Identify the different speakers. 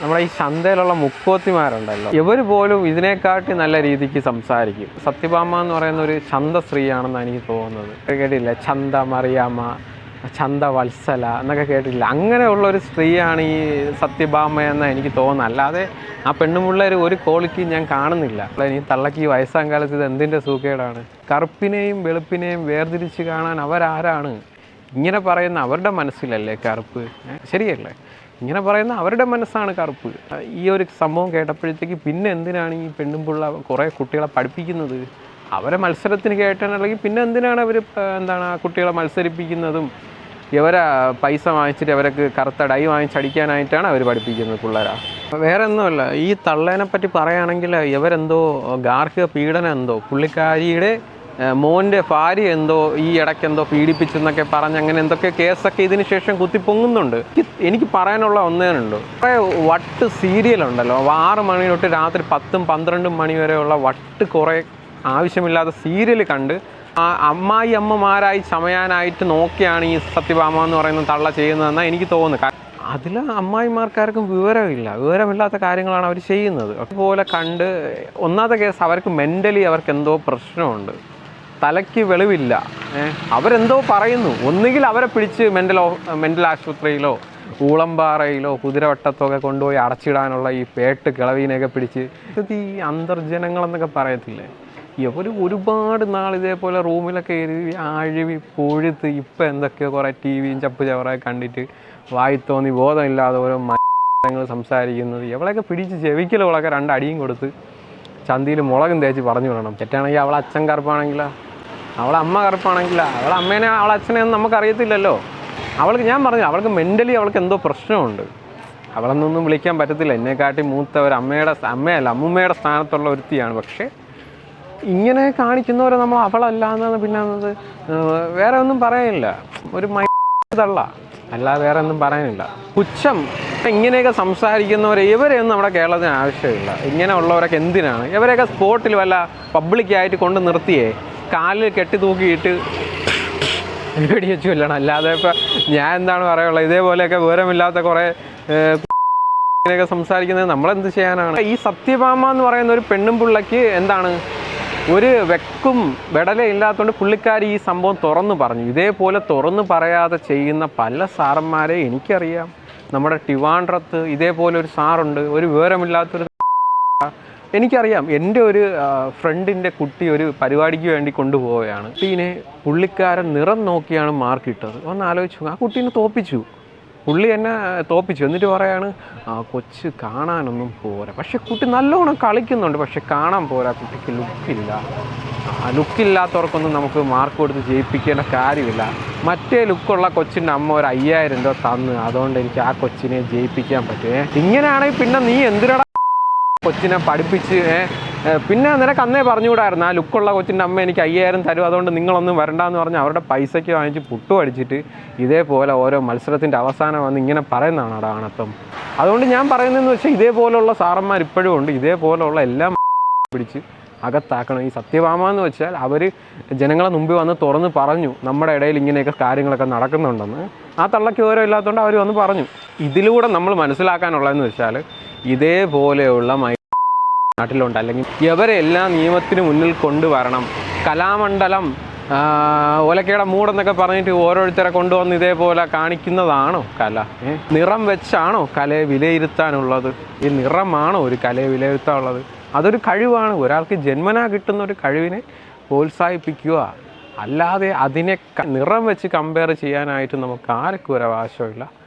Speaker 1: നമ്മുടെ ഈ ചന്തയിലുള്ള മുക്കോത്തിമാരുണ്ടല്ലോ ഇവർ പോലും ഇതിനെക്കാട്ടി നല്ല രീതിക്ക് സംസാരിക്കും. സത്യഭാമ എന്ന് പറയുന്ന ഒരു ചന്ത സ്ത്രീയാണെന്നാണ് എനിക്ക് തോന്നുന്നത്. കേട്ടില്ല ചന്ത മറിയാമ്മ ചന്ത വത്സല എന്നൊക്കെ കേട്ടില്ല അങ്ങനെയുള്ള ഒരു സ്ത്രീയാണ് ഈ സത്യഭാമ എന്ന് എനിക്ക് തോന്നുന്നത്. അല്ലാതെ ആ പെണ്ണുമുള്ളൊരു ഒരു ക്വാളിറ്റി ഞാൻ കാണുന്നില്ല. ഈ തള്ളക്ക് ഈ വയസ്സാം കാലത്ത് ഇത് എന്തിന്റെ സൂക്കേടാണ്? കറുപ്പിനെയും വെളുപ്പിനെയും വേർതിരിച്ച് കാണാൻ അവരാരാണ്? ഇങ്ങനെ പറയുന്ന അവരുടെ മനസ്സിലല്ലേ കറുപ്പ്? ശരിയല്ലേ? ഇങ്ങനെ പറയുന്ന അവരുടെ മനസ്സാണ് കറുപ്പ്. ഈ ഒരു സംഭവം കേട്ടപ്പോഴത്തേക്ക് പിന്നെ എന്തിനാണ് ഈ പെണ്ണും പിള്ള കുറേ കുട്ടികളെ പഠിപ്പിക്കുന്നത്? അവരെ മത്സരത്തിന് കയറ്റാനല്ലെങ്കിൽ പിന്നെ എന്തിനാണ് അവർ എന്താണ് ആ കുട്ടികളെ മത്സരിപ്പിക്കുന്നതും? ഇവരെ പൈസ വാങ്ങിച്ചിട്ട് അവർക്ക് കറുത്ത ഡൈ വാങ്ങിച്ചടിക്കാനായിട്ടാണ് അവർ പഠിപ്പിക്കുന്നത് പിള്ളേരാ. വേറെ ഒന്നുമല്ല ഈ തള്ളേനെ പറ്റി പറയുകയാണെങ്കിൽ ഇവരെന്തോ ഗാർഹിക പീഡനം എന്തോ പുള്ളിക്കാരിയുടെ മോന്റെ ഭാര്യ എന്തോ ഈ ഇടയ്ക്ക് എന്തോ പീഡിപ്പിച്ചെന്നൊക്കെ പറഞ്ഞ് അങ്ങനെ എന്തൊക്കെ കേസൊക്കെ ഇതിന് ശേഷം കുത്തിപ്പൊങ്ങുന്നുണ്ട്. എനിക്ക് പറയാനുള്ള ഒന്നേനുണ്ട് കുറേ വട്ട് സീരിയലുണ്ടല്ലോ ആറ് മണി തൊട്ട് രാത്രി പത്തും പന്ത്രണ്ടും മണി വരെയുള്ള വട്ട് കുറേ ആവശ്യമില്ലാത്ത സീരിയൽ കണ്ട് ആ അമ്മായി അമ്മമാരായി ചമയാനായിട്ട് നോക്കിയാണ് ഈ സത്യഭാമ എന്ന് പറയുന്ന തള്ള ചെയ്യുന്നതെന്നാണ് എനിക്ക് തോന്നുന്നത്. അതിൽ അമ്മായിമാർക്കാർക്കും വിവരമില്ല. വിവരമില്ലാത്ത കാര്യങ്ങളാണ് അവർ ചെയ്യുന്നത്. അതുപോലെ കണ്ട് ഒന്നാമത്തെ കേസ് അവർക്ക് മെന്റലി അവർക്ക് എന്തോ പ്രശ്നമുണ്ട്. തലയ്ക്ക് വെളിവില്ല. അവരെന്തോ പറയുന്നു. ഒന്നുകിൽ അവരെ പിടിച്ച് മെന്റൽ മെന്റൽ ആശുപത്രിയിലോ ഊളംപാറയിലോ കുതിരവട്ടത്തൊക്കെ കൊണ്ടുപോയി അടച്ചിടാനുള്ള ഈ പേട്ട് കിളവീനെയൊക്കെ പിടിച്ച് ഇത് ഈ അന്തർജനങ്ങളെന്നൊക്കെ പറയത്തില്ലേ? ഇവർ ഒരുപാട് നാൾ ഇതേപോലെ റൂമിലൊക്കെ എഴുതി ആഴുവി പൊഴുത്ത് ഇപ്പം എന്തൊക്കെയോ കുറേ ടി വിയും ചപ്പ് ചവറൊക്കെ കണ്ടിട്ട് വായി തോന്നി ബോധമില്ലാതെ ഓരോ മരങ്ങൾ സംസാരിക്കുന്നത്. എവളെയൊക്കെ പിടിച്ച് ചെവിക്കലുകളൊക്കെ രണ്ടടിയും കൊടുത്ത് ചന്തിയിൽ മുളകും തേച്ച് പറഞ്ഞു വിടണം. തെറ്റാണെങ്കിൽ അവളെ അച്ഛൻ കറുപ്പാണെങ്കിലോ? അവളെ അമ്മ കറുപ്പാണെങ്കിലോ അവളെ അമ്മേനെ അവളെ അച്ഛനെ ഒന്നും നമുക്കറിയത്തില്ലല്ലോ. അവൾക്ക് ഞാൻ പറഞ്ഞു അവൾക്ക് മെന്റലി അവൾക്ക് എന്തോ പ്രശ്നമുണ്ട്. അവളെന്നൊന്നും വിളിക്കാൻ പറ്റത്തില്ല. എന്നെക്കാട്ടി മൂത്ത ഒരു അമ്മയുടെ അമ്മയല്ല അമ്മൂമ്മയുടെ സ്ഥാനത്തുള്ള ഒരുത്തിയാണ്. പക്ഷേ ഇങ്ങനെ കാണിക്കുന്നവരെ നമ്മൾ അവളല്ല എന്നാണ് പിന്നെ എന്നത് വേറെ ഒന്നും പറയാനില്ല ഒരു മൈതള്ള അല്ലാതെ വേറെ ഒന്നും പറയാനില്ല. പുച്ഛം. ഇങ്ങനെയൊക്കെ സംസാരിക്കുന്നവരെ ഇവരെയൊന്നും നമ്മുടെ കേരളത്തിന് ആവശ്യമില്ല. ഇങ്ങനെ ഉള്ളവരൊക്കെ എന്തിനാണ്? ഇവരെയൊക്കെ സ്പോട്ടിൽ വല്ല പബ്ലിക്കായിട്ട് കൊണ്ട് നിർത്തിയേ? കാലിൽ കെട്ടി തൂക്കിയിട്ട് വെടി വെച്ച് കൊല്ലണം. അല്ലാതെ ഇപ്പം ഞാൻ എന്താണ് പറയുള്ളത് ഇതേപോലെയൊക്കെ വിവരമില്ലാത്ത കുറേ ഇങ്ങനെയൊക്കെ സംസാരിക്കുന്നത് നമ്മളെന്ത് ചെയ്യാനാണ്? ഈ സത്യഭാമ എന്ന് പറയുന്ന ഒരു പെണ്ണും പിള്ളയ്ക്ക് എന്താണ്? ഒരു വെക്കും വെടല ഇല്ലാത്തതുകൊണ്ട് പുള്ളിക്കാരി ഈ സംഭവം തുറന്നു പറഞ്ഞു. ഇതേപോലെ തുറന്നു പറയാതെ ചെയ്യുന്ന പല സാറന്മാരെ എനിക്കറിയാം. നമ്മുടെ ടിവാൻഡ്രത്ത് ഇതേപോലെ ഒരു സാറുണ്ട്. ഒരു വിവരമില്ലാത്തൊരു എനിക്കറിയാം എന്റെ ഒരു ഫ്രണ്ടിന്റെ കുട്ടി ഒരു പരിപാടിക്ക് വേണ്ടി കൊണ്ടുപോവുകയാണ്. കുട്ടീനെ പുള്ളിക്കാരൻ നിറം നോക്കിയാണ് മാർക്ക് ഇട്ടത്. ഒന്ന് ആലോചിച്ചു ആ കുട്ടീനെ തോപ്പിച്ചു. പുള്ളി എന്നെ തോപ്പിച്ചു. എന്നിട്ട് പറയാണ് ആ കൊച്ച് കാണാനൊന്നും പോരാ. പക്ഷെ കുട്ടി നല്ലോണം കളിക്കുന്നുണ്ട്. പക്ഷെ കാണാൻ പോരാ കുട്ടിക്ക് ലുക്കില്ല ലുക്കില്ലാത്തവർക്കൊന്നും നമുക്ക് മാർക്ക് കൊടുത്ത് ജയിപ്പിക്കേണ്ട കാര്യമില്ല. മറ്റേ ലുക്കുള്ള കൊച്ചിന്റെ അമ്മ ഒരു അയ്യായിരം രൂപ തന്ന്. അതുകൊണ്ട് എനിക്ക് ആ കൊച്ചിനെ ജയിപ്പിക്കാൻ പറ്റുമേ ഇങ്ങനെയാണെങ്കിൽ പിന്നെ നീ എന്തിനാ കൊച്ചിനെ പഠിപ്പിച്ച് പിന്നെ നിനക്ക് അന്നേ പറഞ്ഞുകൂടായിരുന്നു ആ ലുക്കുള്ള കൊച്ചിന്റെ അമ്മ എനിക്ക് അയ്യായിരം തരും അതുകൊണ്ട് നിങ്ങളൊന്നും വരണ്ടെന്ന് പറഞ്ഞ് അവരുടെ പൈസയ്ക്ക് വാങ്ങിച്ച് പുട്ടു അടിച്ചിട്ട് ഇതേപോലെ ഓരോ മത്സരത്തിന്റെ അവസാനം വന്ന് ഇങ്ങനെ പറയുന്നതാണ് അവിടെ ആണത്തം. അതുകൊണ്ട് ഞാൻ പറയുന്നതെന്ന് വെച്ചാൽ ഇതേപോലുള്ള സാറന്മാർ ഇപ്പോഴും ഉണ്ട് ഇതേപോലുള്ള എല്ലാം പിടിച്ച് അകത്താക്കണം. ഈ സത്യഭാമ എന്ന് വെച്ചാൽ അവർ ജനങ്ങളെ മുമ്പിൽ വന്ന് തുറന്ന് പറഞ്ഞു നമ്മുടെ ഇടയിൽ ഇങ്ങനെയൊക്കെ കാര്യങ്ങളൊക്കെ നടക്കുന്നുണ്ടെന്ന്. ആ തള്ളയ്ക്ക് ഓരോ ഇല്ലാത്തതുകൊണ്ട് അവർ വന്ന് പറഞ്ഞു. ഇതിലൂടെ നമ്മൾ മനസ്സിലാക്കാനുള്ളതെന്ന് വെച്ചാൽ ഇതേപോലെയുള്ള മൈ നാട്ടിലുണ്ട്. അല്ലെങ്കിൽ ഇവരെ എല്ലാ നിയമത്തിനു മുന്നിൽ കൊണ്ടുവരണം. കലാമണ്ഡലം ഓലക്കയുടെ മൂടെന്നൊക്കെ പറഞ്ഞിട്ട് ഓരോരുത്തരെ കൊണ്ടുവന്ന് ഇതേപോലെ കാണിക്കുന്നതാണോ കല? നിറം വെച്ചാണോ കലയെ വിലയിരുത്താനുള്ളത്? ഈ നിറമാണോ ഒരു കലയെ വിലയിരുത്താനുള്ളത്? അതൊരു കഴിവാണ്. ഒരാൾക്ക് ജന്മനാ കിട്ടുന്ന ഒരു കഴിവിനെ പ്രോത്സാഹിപ്പിക്കുക. അല്ലാതെ അതിനെ നിറം വെച്ച് കമ്പയർ ചെയ്യാനായിട്ട് നമുക്ക് ആർക്കും ഒരു അവകാശമില്ല